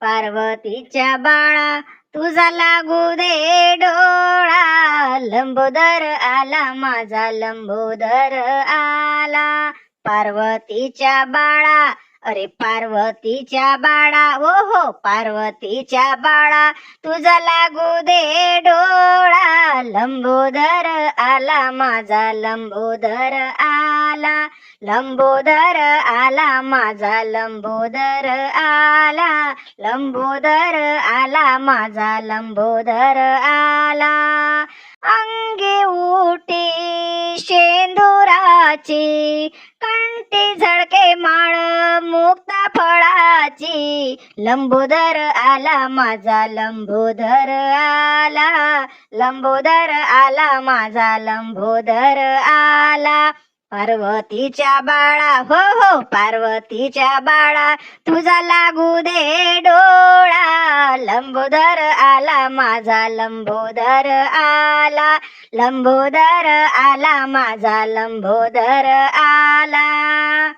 पार्वतीच्या बाळा तुझा लागू दे डोळा. लंबोदर आला माझा लंबोदर आला. पार्वतीच्या बाळा अरे पार्वतीच्या बाळा ओ हो पार्वतीच्या बाळा. तुझा लागू दे डोळा. लंबोदर आला माझा लंबोदर आला. लंबोदर आला माझा लंबोदर आला. लंबोदर आला माझा लंबोदर आला. अंगी उटी शेंदुराची कंठी झळके माळ मुक्ता फळाची. लंबोदर आला माझा लंबोदर आला. लंबोदर आला माझा लंबोदर आला. पार्वतीच्या बाळा हो हो पार्वतीच्या बाळा तुझा लागू दे डोळा. लंबोदर आला माझा लंबोदर आला. लंबोदर आला माझा लंबोदर आला.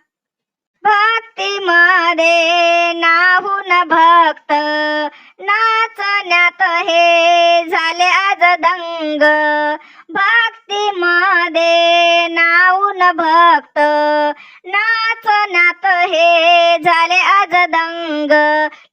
भक्तीमध्ये नाहून भक्त नाचण्यात हे झाले आज दंग. भक्तीमध्ये नाहून भक्त. नाच नात हे झाले आज दंग.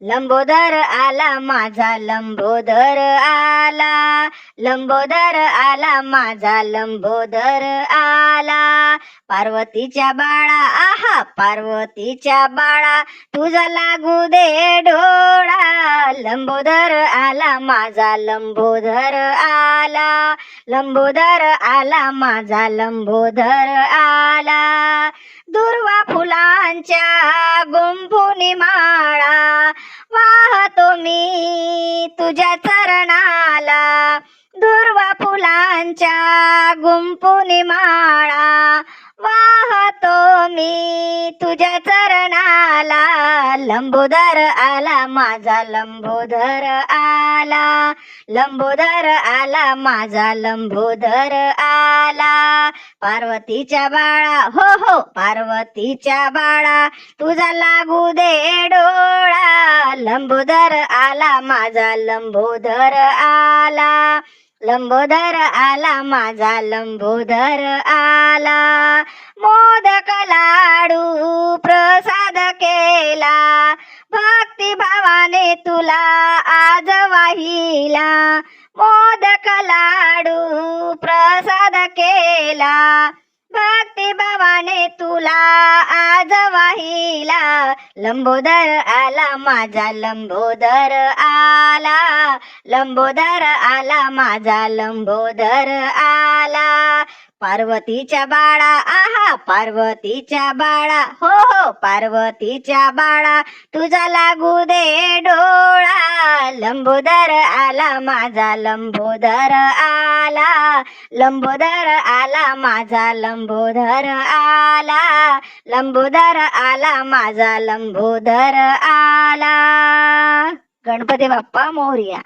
लंबोदर आला माझा लंबोदर आला. लंबोदर आला माझा लंबोदर आला. पार्वतीच्या बाळा आहा पार्वतीच्या बाळा तुझा लागू दे डोळा. लंबोदर आला माझा लंबोदर आला. लंबोदर आला माझा लंबोदर आला. दुर्वा फुलांच्या गुंफुनी माळा. वाहतो मी तुझ्या चरणाला. दुर्वा फुलांच्या गुंफुनी माळा. वाहतो मी तुझ्या चरणाला. लंबोदर आला माझा लंबोदर आला. लंबोदर आला माझा लंबोदर आला. पार्वतीच्या बाळा हो हो पार्वतीच्या बाळा तुझा लागू दे डोळा. लंबोदर आला माझा लंबोदर आला. लंबोदर आला माझा लंबोदर आला. मोदक लाडू तुला आज वाहिला मोदक लाडू प्रसाद केला. भक्ती भावाने तुला आज वाहिला. लंबोदर आला माझा लंबोदर आला. लंबोदर आला माझा लंबोदर आला. पार्वतीच्या बाळा आहा पार्वतीच्या बाळा. हो हो पार्वतीच्या बाळा तुझा लागू दे डोळा. लंबोदर आला माझा लंबोदर आला. लंबोदर आला माझा लंबोदर आला. लंबोदर आला माझा लंबोदर आला. गणपती बाप्पा मोरया.